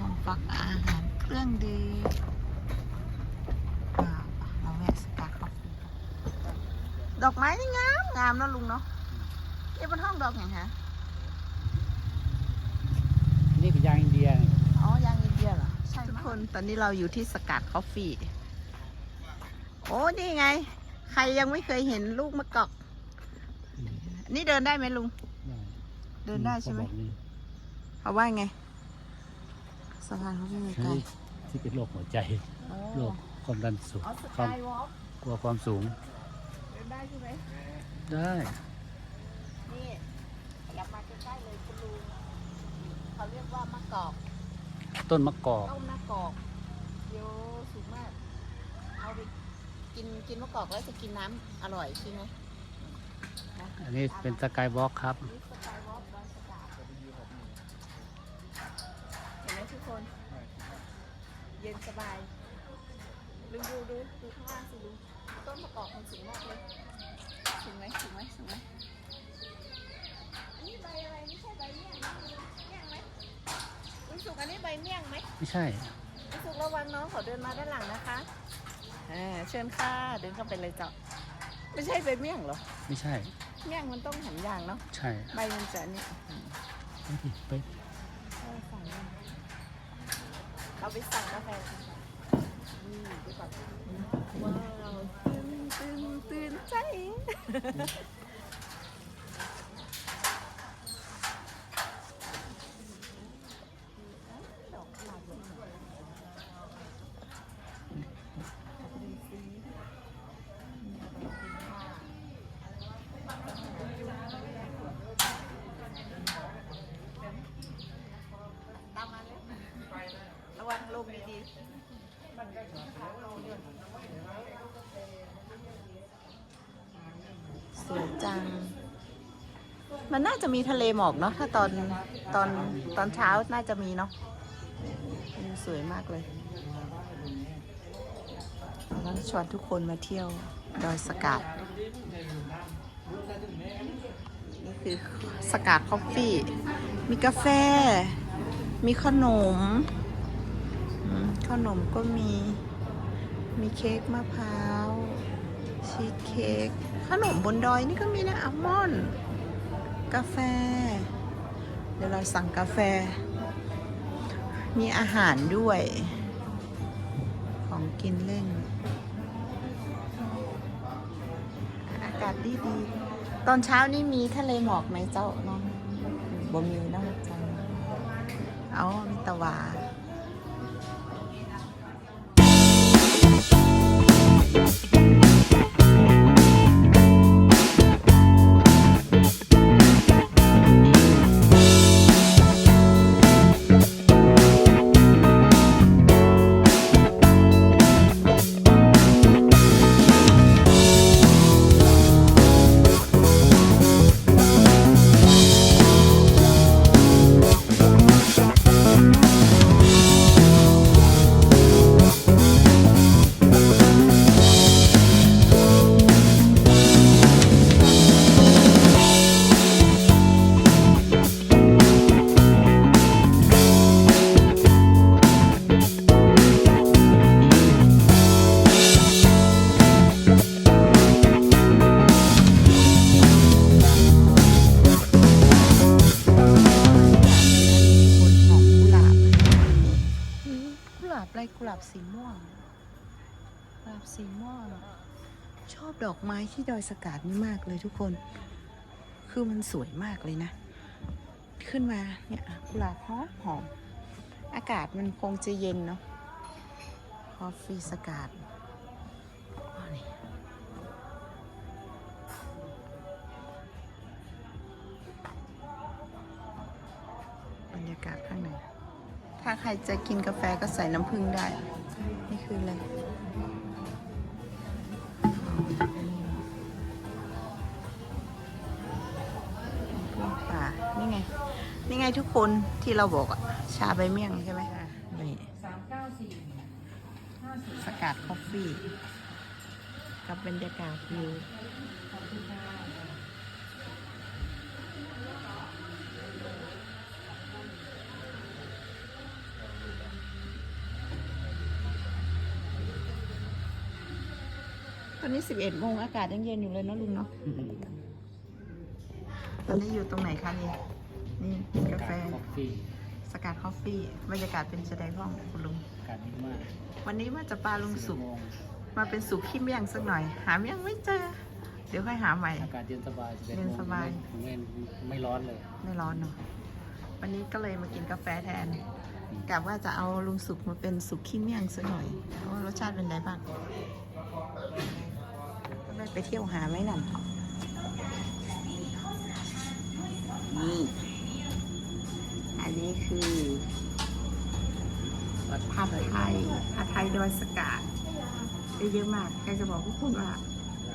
ของฝักอาหารเครื่องดื่มอ่าเราแวะสตาร์คอฟฟี่ดอกไม้นี่งามงามเนอะลุงเนาะนี่เป็นห้องดอกอย่างฮะนี่คือยางอินเดียนี่อ๋อยางอินเดียเหรอ ใช่ทุกคนตอนนี้เราอยู่ที่สกัดคอฟฟี่ โอ้นี่ไง ใครยังไม่เคยเห็นลูกมะกอก นี่เดินได้ไหมลุง เดินได้ใช่ไหมเขาบอกนี่เขาว่าไง สะพานเขาไม่มีไกลใช่ที่เป็นโรคหัวใจโรคความดันสูงอ๋อสควากามยวอล์กกลัวความสูงเดินได้ใช่ไหมได้นี่อยากมาใกล้ๆเลยคุณลุงเขาเรียกว่ามะกอก ต้นมะกอกต้มมะกอกเดี๋ยวสูงมากเอาไปกินกินมะกอกแล้วจะกินน้ำอร่อยใช่ไหมอันนี้เป็นสกายวอล์กครับนี่สกายวอล์กดอยสก ย็นสบายลุงดูดูดูข้างล่างสิลุงต้นมะกอกมันสูงมากเลยสูงไหมสูงไหมสูงไหมอันนี้ใบอะไรไม่ใช่ใบเมี่ยงนะเมี่ยงไหมลุงสุกอันนี้ใบเมี่ยงไหมไม่ใช่ลุงสุกระวังน้องเขาเดินมาด้านหลังนะคะอ่าเชิญค่ะเดินเข้าไปเลยเจ้าไม่ใช่ใบเมี่ยงเหรอไม่ใช่ เมี่ยงมันต้องหันยางเนาะใช่ใบมันจะนี่ไปดิไป เอาไปสั่งกาแฟว้าวตื่นตื่นตื่นใจ ดอกกุหลาบเลยดูสิตามมาเลยระวังลมดีๆ สวยจัง มันน่าจะมีทะเลหมอกเนาะถ้าตอนตอนตอนเช้าน่าจะมีเนาะสวยมากเลยแล้วชวนทุกคนมาเที่ยวดอยสกัดนี่คือสกัดคอฟฟี่ มีกาแฟ มีขนมอืมขนมก็มี มีเค้กมะพร้าว ชีสเค้กขนมบนดอยนี่ก็มีนะอัลมอนด์กาแฟ เดี๋ยวเราสั่งกาแฟ มีอาหารด้วย ของกินเล่น อากาศดีดีๆตอนเช้านี่มีทะเลหมอกไหมเจ้าน้องบ่มีน้องจังเอามีตะวา บอะไรกุหลาบสีม่วงกราบสีม่วงชอบดอกไม้ที่ดอยสกาดนี่มากเลยทุกคน คือมันสวยมากเลยนะ ขึ้นมาเนี่ยกุหลาบหอมหอม อากาศมันคงจะเย็นเนาะ คอฟฟี่สกาด ถ้าใครจะกินกาแฟก็ใส่น้ำผึ้งได้ นี่คืออะไรป่านี่ไง นี่ไงทุกคนที่เราบอกอะชาใบเมี่ยงใช่ไหมนี่สกัดคอฟฟี่กับบรรยากาศวิว อนนี้สิบเอ็ดโมงอากาศยังเย็นอยู่เลยเนอะลุงเนาะตอนนี้อยู่ตรงไหนคะนี่นี่กาแฟ คอฟฟี่สกัดคอฟฟี่บรรยากาศเป็นแสดงห้องคุณลุงอากาศดีมากวันนี้ว่าจะปลาลุงสุกสี่โมงมาเป็นสุกขี้เมี่ยงสักหน่อย หาเมี่ยงไม่เจอ เดี๋ยวค่อยหาใหม่ อากาศเย็นสบาย11เย็นสบายโมงไม่ไม่ร้อนเลย ไม่ร้อนเนาะวันนี้ก็เลยมากินกาแฟแทนกะว่าจะเอาลุงสุกมาเป็นสุกขี้เมี่ยงสักหน่อยว่ารสชาติเป็นไงบ้าง ได้ไปเที่ยวหาไหมนั่น นี่ อันนี้คือผัดไทยผัดไทยดอยสกาดได้เยอะมากแกจะบอกพวกคุณว่า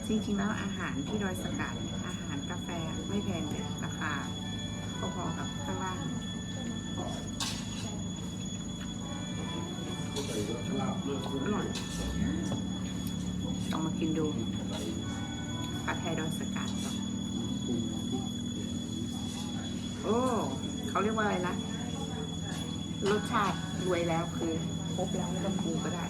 จริงๆแล้วอาหารที่ดอยสกาดอาหารกาแฟไม่แพงเลยราคาพอๆกับข้างล่างอร่อย ลองมากินดูผัดไทยดอสกาดโอ้เขาเรียกว่าอะไรนะ รสชาติรวยแล้วคือครบแล้วไม่ต้องปรุงก็ได้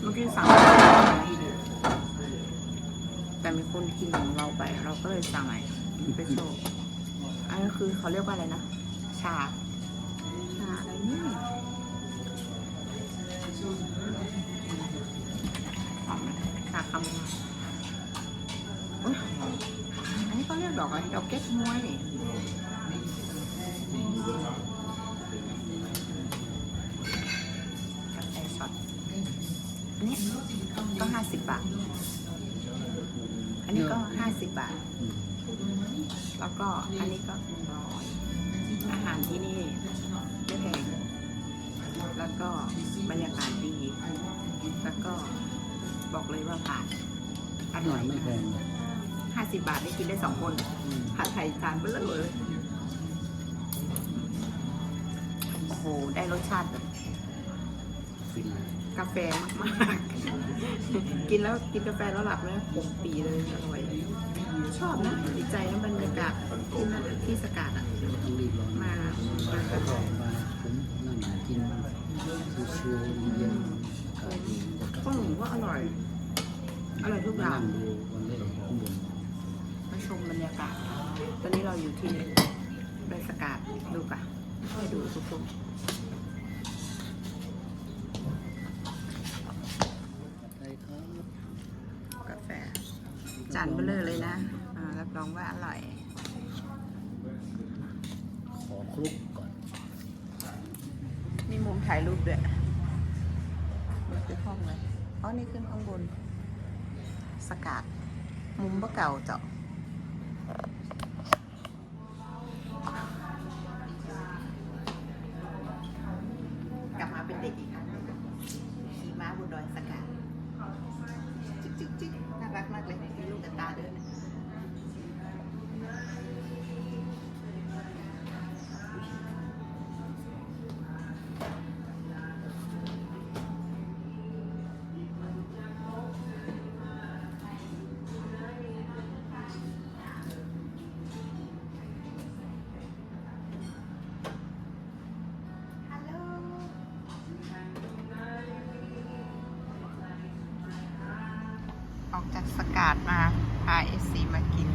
เมื่อกี้สั่งแต่มีคนกินของเราไป เราก็เลยสั่งใหม่ไปโชว์อันนี้คือเขาเรียกว่าอะไรนะ ชา ชาอะไรนี่หอมชาคำนาโอ๊ยอันนี้เขาเรียกดอกอะไร ดอกเก๊กมวยนี่กาแฟช็อตอันนี้ก็ห้าสิบบาท อันนี้ก็ห้าสิบบาท แล้วก็อันนี้ก็หนึ่งร้อย อาหารที่นี่ไม่แพงแล้วก็บรรยากาศดี แล้วก็บอกเลยว่าผ่านอร่อยไม่แพงเลยห้าสิบบาทได้กินได้สองคนอืมผัดไทยจานเบลอเลยโอ้โห ได้รสชาติแบบฟินกาแฟมาก ๆ กินแล้วกินกาแฟแล้วหลับนะปมปีเลยอร่อย ชอบนะติดใจนะบรรยากาศที่นั่นที่สกัดอะต้องรีบร้อมามาแล้วก็มาผมนั่งกินชิวๆเย็นๆก็ดีก็หนูว่าอร่อย อร่อยทุกอย่างมาชมบรรยากาศ ตอนนี้เราอยู่ที่ดอยสกัดดูป่ะให้ดูทุกคนได้ครับกาแฟจานเบลอเลยนะ รับรองว่าอร่อย ขอคลุกก่อน มีมุมถ่ายรูปด้วยมันคือห้องเลยอ๋อนี่ขึ้นข้างบน สกัดมุมบ่เก่าเจ้า กาศมาพาเอซีมากิน